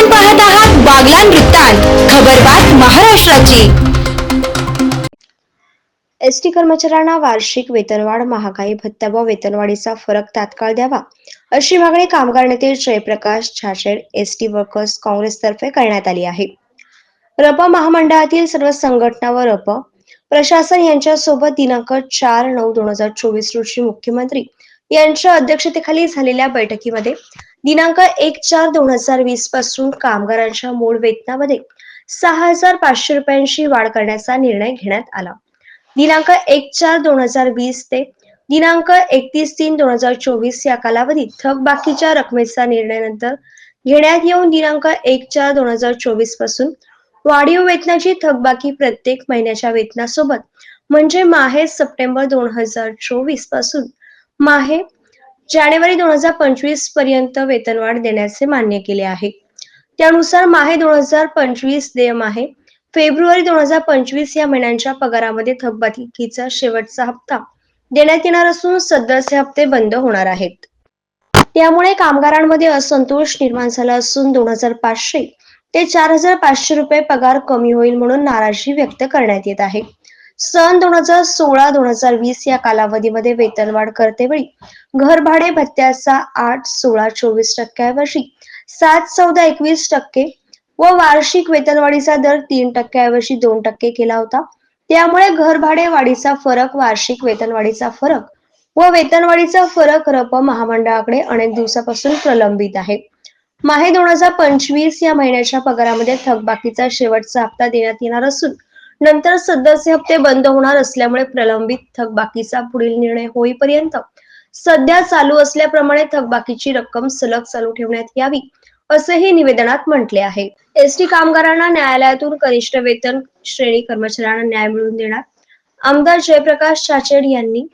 आपण पाहत आहात बागलान वृत्तांत खबरबात महाराष्ट्राची. एस टी कर्मचाऱ्यांना वार्षिक वेतनवाढ महागाई भत्ता व वेतनवाढीचा फरक तात्काळ द्यावा अशी मागणी कामगार नेते Jayprakash Chhajed S T workers काँग्रेसतर्फे करण्यात आली आहे. रप महामंडळातील सर्व संघटना व रप प्रशासन यांच्यासोबत दिनांक चार नऊ दोन हजार चोवीस रोजी मुख्यमंत्री यांच्या अध्यक्षतेखाली झालेल्या बैठकीमध्ये दिनांक एक चार दोन हजार वीसपासून कामगारांच्या मूळ वेतनामध्ये सहा हजार पाचशे रुपयांची वाढ करण्याचा निर्णय घेण्यात आला. दिनांक एक चार दोन हजार वीस ते दिनांक एकतीस तीन दोन हजार चोवीस या कालावधीत थकबाकीच्या रकमेचा निर्णयानंतर घेण्यात येऊन दिनांक एक चार दोन हजार चोवीसपासून वाढीव वेतनाची थकबाकी प्रत्येक महिन्याच्या वेतनासोबत म्हणजे माहे सप्टेंबर दोन हजार चोवीसपासून माहे जानेवारी दोन हजार पंचवीसपर्यंत वेतनवाढ देण्याचे मान्य केले आहे. त्यानुसार माहे दोन हजार पंचवीस देयम आहे फेब्रुवारी दोन हजार पंचवीस या महिन्यांच्या पगारामध्ये थकबाकीचा शेवटचा हप्ता देण्यात येणार असून सदरचे हप्ते बंद होणार आहेत. त्यामुळे कामगारांमध्ये असंतोष निर्माण झाला असून दोन हजार पाचशे ते चार हजार पाचशे रुपये पगार कमी होईल म्हणून नाराजी व्यक्त करण्यात येत आहे. सन दोन हजार सोळा दोन हजार वीस या कालावधीमध्ये वेतनवाढ करतेवेळी घरभाडे भत्त्याचा आठ सोळा चोवीस टक्क्याऐवजी सात चौदा एकवीस टक्के व वार्षिक वेतनवाढीचा दर तीन टक्क्याऐवजी दोन टक्के केला होता. त्यामुळे घरभाडे वाढीचा फरक वार्षिक वेतनवाढीचा फरक व वेतनवाढीचा फरक रप महामंडळाकडे अनेक दिवसापासून प्रलंबित आहे. माहे दोन हजार पंचवीस या महिन्याच्या पगारामध्ये थकबाकीचा शेवटचा हप्ता देण्यात येणार असून नंतर सध्याचे हप्ते बंद होणार असल्यामुळे प्रलंबित थकबाकीचा पुढील निर्णय होईपर्यंत सध्या चालू असल्याप्रमाणे थकबाकीची रक्कम सलग चालू ठेवण्यात यावी असेही निवेदनात म्हटले आहे. एसटी कामगारांना न्यायालयातून कनिष्ठ वेतन श्रेणी कर्मचाऱ्यांना न्याय मिळवून देणार. आमदार जयप्रकाश चाचेड यांनी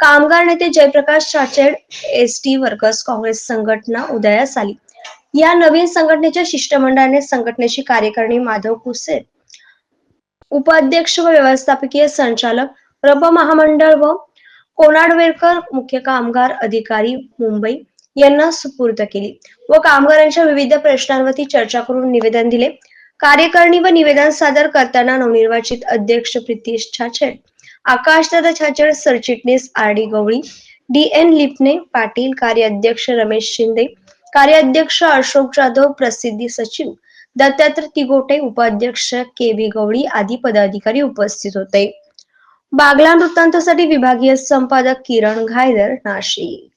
कामगार नेते Jayprakash Chhajed ST workers Congress संघटना उदयास आली. या नवीन संघटनेच्या शिष्टमंडळाने संघटनेची कार्यकारिणी माधव कुसेर उपाध्यक्ष व व्यवस्थापकीय संचालक रब महामंडळ व कोनाडवेरकर मुख्य कामगार अधिकारी मुंबई यांना सुपूर्द केली व कामगारांच्या विविध प्रश्नांवरती चर्चा करून निवेदन दिले. कार्यकारिणी व निवेदन सादर करताना नवनिर्वाचित अध्यक्ष प्रितीश छाछेड आकाशदादा छाछेड सरचिटणीस R D Gawali D N Lipane Patil कार्याध्यक्ष रमेश शिंदे कार्याध्यक्ष अशोक जाधव प्रसिद्धी सचिव दत्तात्रय तिगोटे उपाध्यक्ष के व्ही गवळी आदी पदाधिकारी उपस्थित होते. बागला वृत्तांतासाठी विभागीय संपादक किरण घायदर नाशिक.